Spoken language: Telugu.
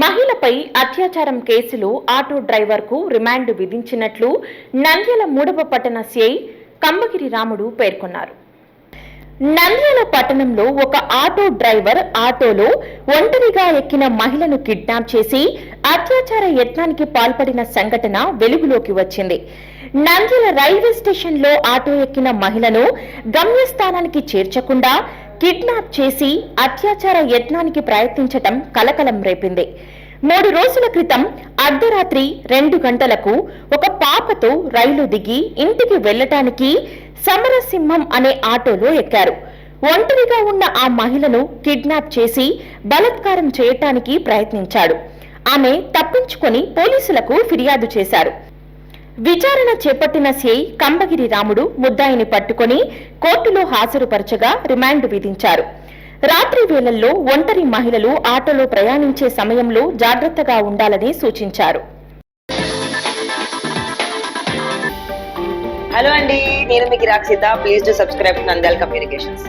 మహిళపై అత్యాచారం కేసులో ఆటో డ్రైవర్కు రిమాండ్ విధించినట్లు నంద్యాల మూడవ పట్టణ సిఐ కంబగిరి రాముడు పేర్కొన్నారు. నంద్యాల పట్టణంలో ఒక ఆటో డ్రైవర్ ఆటోలో ఒంటరిగా ఎక్కిన మహిళను కిడ్నాప్ చేసి అత్యాచార యత్నానికి పాల్పడిన సంఘటన వెలుగులోకి వచ్చింది. నంద్యాల రైల్వే స్టేషన్లో ఆటో ఎక్కిన మహిళను గమ్యస్థానానికి చేర్చకుండా కిడ్నాప్ చేసి అత్యాచార యత్నానికి ప్రయత్నించటం కలకలం రేపింది. మూడు రోజుల క్రితం అర్ధరాత్రి రెండు గంటలకు ఒక పాపతో రైలు దిగి ఇంటికి వెళ్ళటానికి సమరసింహం అనే ఆటోలో ఎక్కారు. ఒంటరిగా ఉన్న ఆ మహిళను కిడ్నాప్ చేసి బలాత్కారం చేయటానికి ప్రయత్నించాడు. ఆమె తప్పించుకొని పోలీసులకు ఫిర్యాదు చేశారు. విచారణ చేపట్టిన సిఐ కంబగిరి రాముడు ముద్దాయిని పట్టుకొని కోర్టులో హాజరుపరచగా రిమాండ్ విధించారు. రాత్రి వేళల్లో ఒంటరి మహిళలు ఆటోలో ప్రయాణించే సమయంలో జాగ్రత్తగా ఉండాలని సూచించారు. హలో అండి నేను మీకు Rakshitha please to subscribe Nandal communications